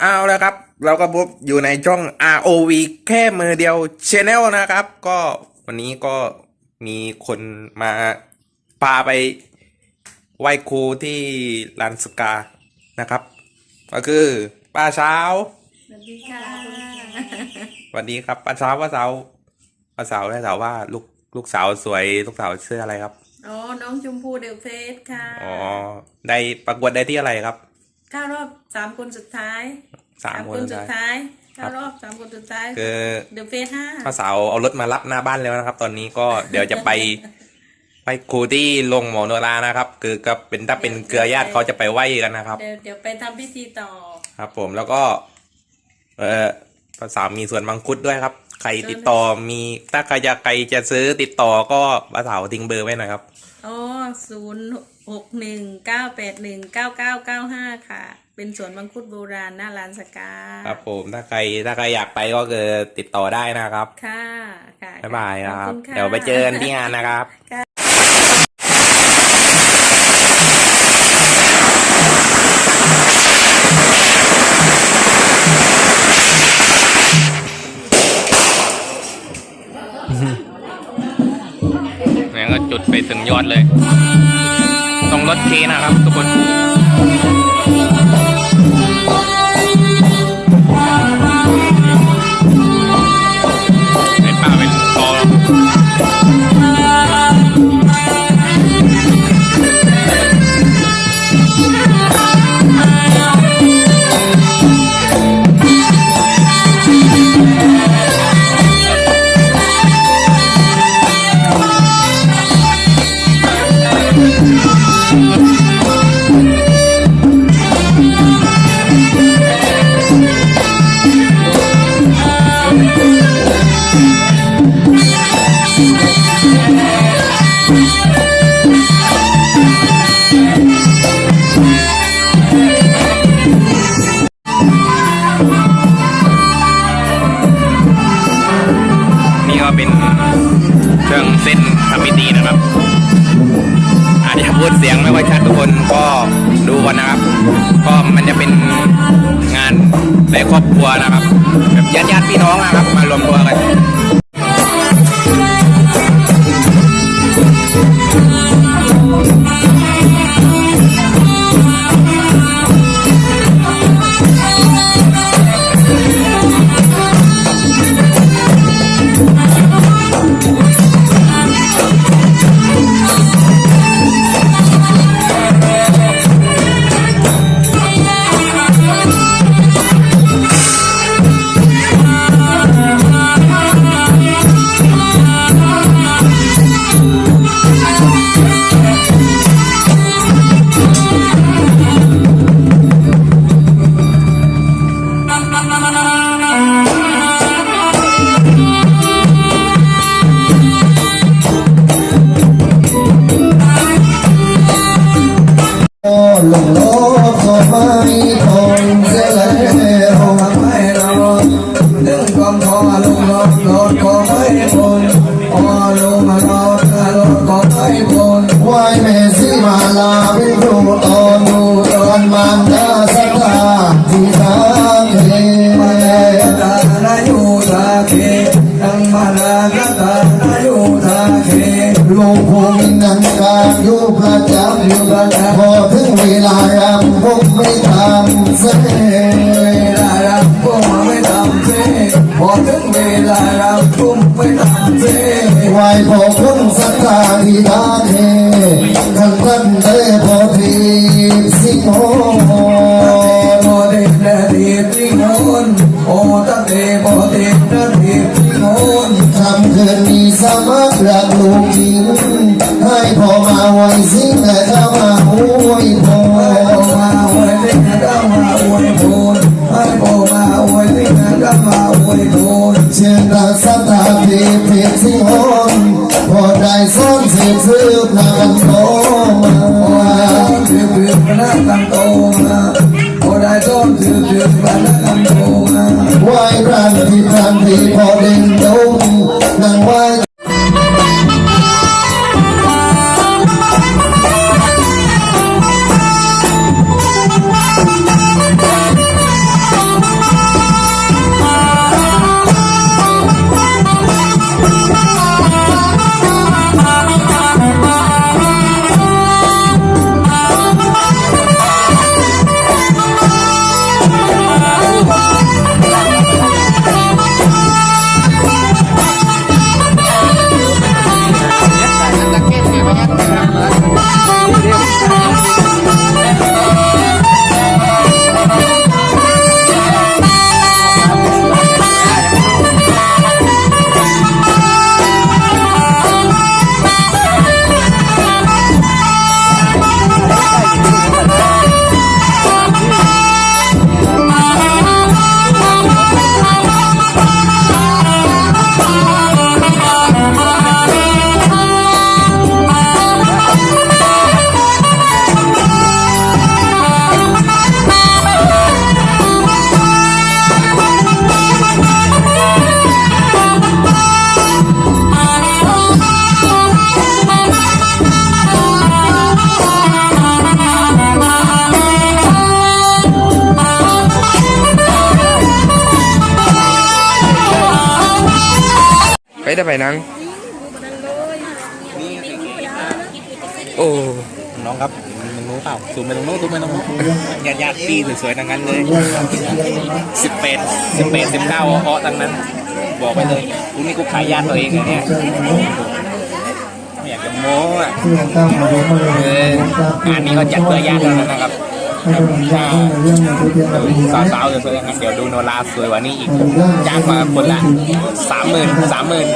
เอาแล้วครับ เราก็พบอยู่ในช่อง ROV แค่มือเดียว Channel นะครับ ก็วันนี้ก็มีคนมาพาไปไหว้ครูที่ลานสกานะครับ ก็คือป้าเช้าสวัสดีค่ะสวัสดีครับป้าเช้าป้าเช้าป้าสาวได้สาวว่าลูกลูกสาวสวยลูกสาวชื่ออะไรครับอ๋อน้องชมพู่เดลเฟสค่ะอ๋อได้ประกวดได้ที่อะไรครับ เข้ารอบสามคนสุดท้ายสามคนสุได้ดท้ายเข้ารอบสามคนสุดท้ายคือเดลเฟสห้าป้าสาวเอารถมารับหน้าบ้านแล้วนะครับ ตอนนี้ก็เดี๋ยวจะไป ไปครูที่ลงหมอโนรานะครับ คือก็เป็นถ้าเป็นเครือญาติเขาจะไปไหว้กันนะครับ เดี๋ยวเดี๋ยวไปทำพิธีต่อ ครับผมแล้วก็ เออป้าสาวมีส่วนมังคุดด้วยครับ ใครติดต่อมี ถ้าใครจะใครจะซื้อติดต่อก็ป้าสาวทิ้งเบอร์ไว้หน่อยครับอ๋อศูนย์ หกหนึ่งเก้าแปดหนึ่งเก้าเก้าเก้าห้าค่ะ เป็นสวนมังคุดโบราณหน้าลานสกาครับผมถ้าใครถ้าใครอยากไปก็คือติดต่อได้นะครับ ค่ะค่ะบ๊ายบายคขรัอบณค่ะเดี๋ยวไปเจอกันที่งานนะครับนี่ก็จุดไปถึงยอดเลย ต้องรถเคนะครับทุกคนใน เสียงไม่ค่อยชัดทุกคนก็ดูกันนะครับ ก็มันจะเป็นงานในครอบครัวนะครับแบบญาติญาติพี่น้องนะครับ มารวมตัวกัน เกตังมาลากตานายุทาเกลูกคงนันกาอยู่ประจำอยู่ประจำพอถึงเวลารำพวกไม่ทำเสียเวลารำพวกไม่ทำเสียพอถึงเวลารำพวกไม่ทำเสียไหวพอคุณสัทธาที่ทาเแต่ถ้ามาอวยพรมาอวยสิ่งแต่มาอวยพรให้พอมาอวยสิ่งแต่มาอวยพรเชิญรักสัตาพีเพชรสิโหนพอได้ซ้อนสืบสืบนากันโตมาสืบสืบนากันโตมาพอได้ซ้อนสืบสืบนากันโตมาไหวพระที่พระที่พอเด่นดง ได้ไปนังโอ้น้องครับมันรู้เปล่าซูมไปตรงโน้นซูมไปตรงโน้นญาติญาติพี่สวยๆทั้งนั้นเลยสิบแปดสิบแปดสิบเก้าอ้อทั้งนั้น บอกไปเลยกูนี่กูขายญาติตัวเองเลยเนี่ยไม่อยากจะโม้อะเพื่อตั้งมาเรียนมาเรียนเอองานนี้เขาจัดเพื่อญาติเท่านั้นนะครับ ให้กำลังใจเรื่องในตัวเดียวกับมีสาวๆสวยๆงนั้นเดี๋ยวดูโนราสวยกว่านี้อีกจ้างมาคนละสามหมื่นสามหมื่น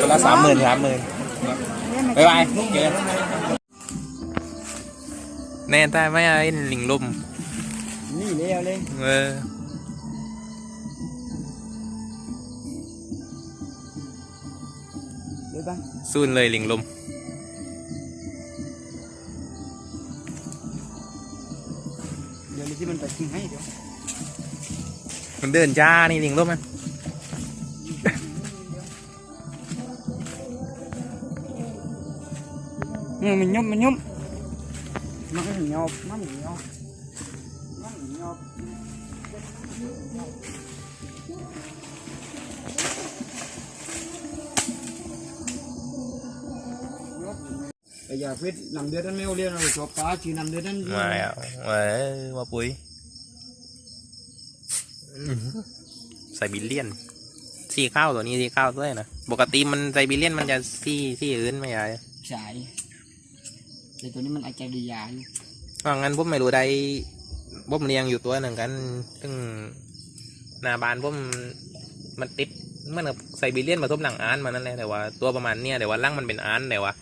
คนละสามหมื่นสามหมื่นบ๊ายบายเจอกันแน่ตายไหมไอ้ลิงลมนี่เลี้ยวเลยเออเดี๋ยวบ้างซูนเลยลิงลม ดี๋ยวนี้ที่มันไปทิ้งให้เดี๋ยวมันเดินจ้านี่ลิงลมมันเนี่ยมันยุบมันยุบมันก็ยอบมันยอบมันยอบแต่อยากเวทนำเดือนนั้นไม่เอาเรียนเราชอบป้าชีนำเดือนนั้นมาแล้วเออมาปุ๋ยไซบีเรียนสีข้าวตัวนี้สีข้าวด้วยนะปกติมันไซบีเรียนมันจะสีสีอื่นไม่ใช่ใช่แต่ตัวนี้มันอาจจะดียาอยู่อ่างั้นผมไม่รู้ได้ผมเลี้ยงอยู่ตัวหนึ่งกันซึ่งหน้าบ้านผมมันติดเหมันกับไซบีเรียนผสมหลังอานมานั่นแหละแต่ว่าตัวประมาณเนี้ยแต่ว่าร่างมันเป็นอานแต่ว่า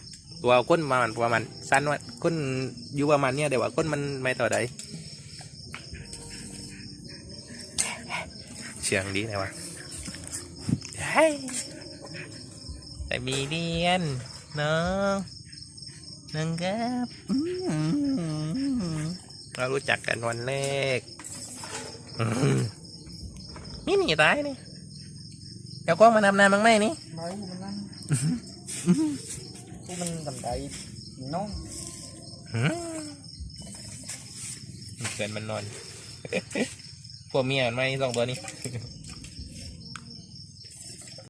ตัวก้นประมาณประมาณสั้นว่าก้นอยู่ประมาณเนี้ยแต่ว่าก้นมันไม่ต่อใดเสียงดีแต่ว่าเฮ้ยไซบีเรียนเนาะนังครับเรารู้จักกันวันแรกนี่หนีตายนี่เดี๋ยวกล้องมานำนานบ้างไหมนี่ไม่มันนั่น พวกมันทำใจน้องหืมเกินมันนอน พวกเมียมันไหมสองตัวนี้